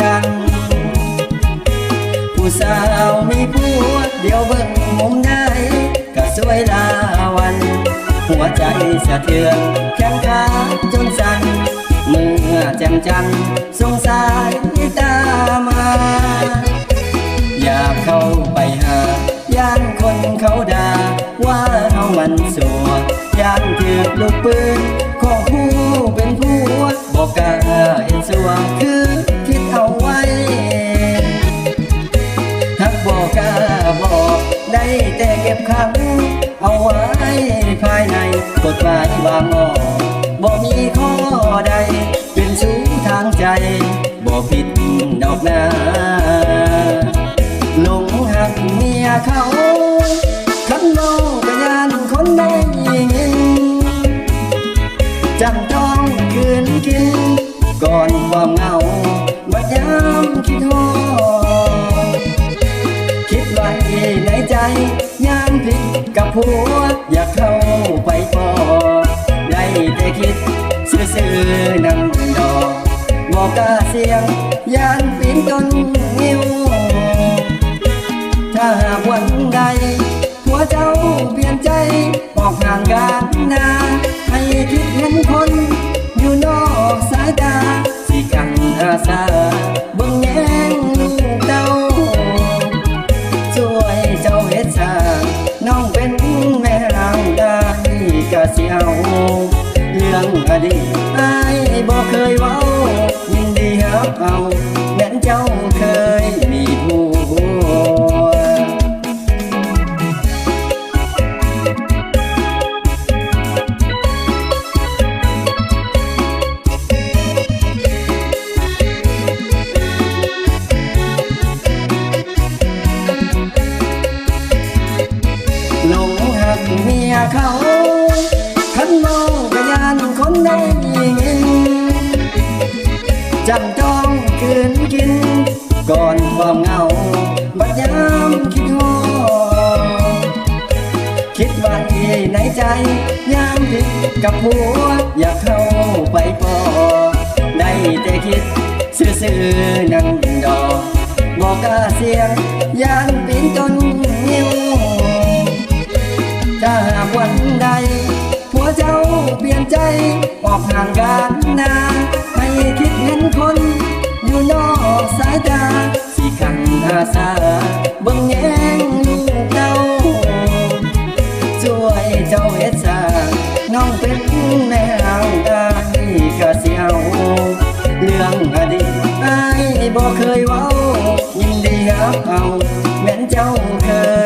ทัน ผู้สาวมีผู้เดียวเบิ่งมุมไหนก็สวยลาวัน หัวใจสะเทือนแข็งขาจนสั่นเมื่อแจ่มจันสงสายตามา อยากเข้าไปหา ย่านคนเขาด่าว่าเอามันสัวย่านถือลูกปืนขอคู่เป็นผัวบอกกาเห็นสัวคือ บขังเอาไว้ภายในกฎหมายวางออกบ่มีข้อใด เป็นสู้ทางใจบ่ผิดดอกนาหลงหักเมียเขาขันโลกยานคนได้ยินจำต้องคืนกิน ก่อนความเหงาบัดยามคิดฮอด คิดไว้ในใจ ยามผิดกับผัว อยากเข้าไปพอได้แต่คิด ซื่อๆนั่งดอกบอกกาเสียง ยานปีนต้นงิ้วถ้าหากวันใด น้องเป็นแม่นางได้ก็สิเอาเรื่องอดีตอายบ่เคยเว้ายินดีรับเอาแม้นเจ้าเคย ขันมองกระยานคนได้ยินจำต้องคืนกิน ก่อนความเหงาบัดยามคิดฮอคิดไว้ในใจยามผิดกับผัว อยากเข้าไปปอได้แต่คิดซื่อๆนั่งดอกบอกก้าเสียงยานปีนต้น กันใจ ออกห่างกันนานไม่คิดเห็นคน อยู่นอกสายตาสี่ขันอาสาบังแย้งลูกเจ้าช่วยเจ้าเฮ็ดสาน้องเป็นแนวตาที่กะเสียวเรื่องอดีตไอ้บ่เคยเว้ายินดีรับเอาแม่นเจ้าเคย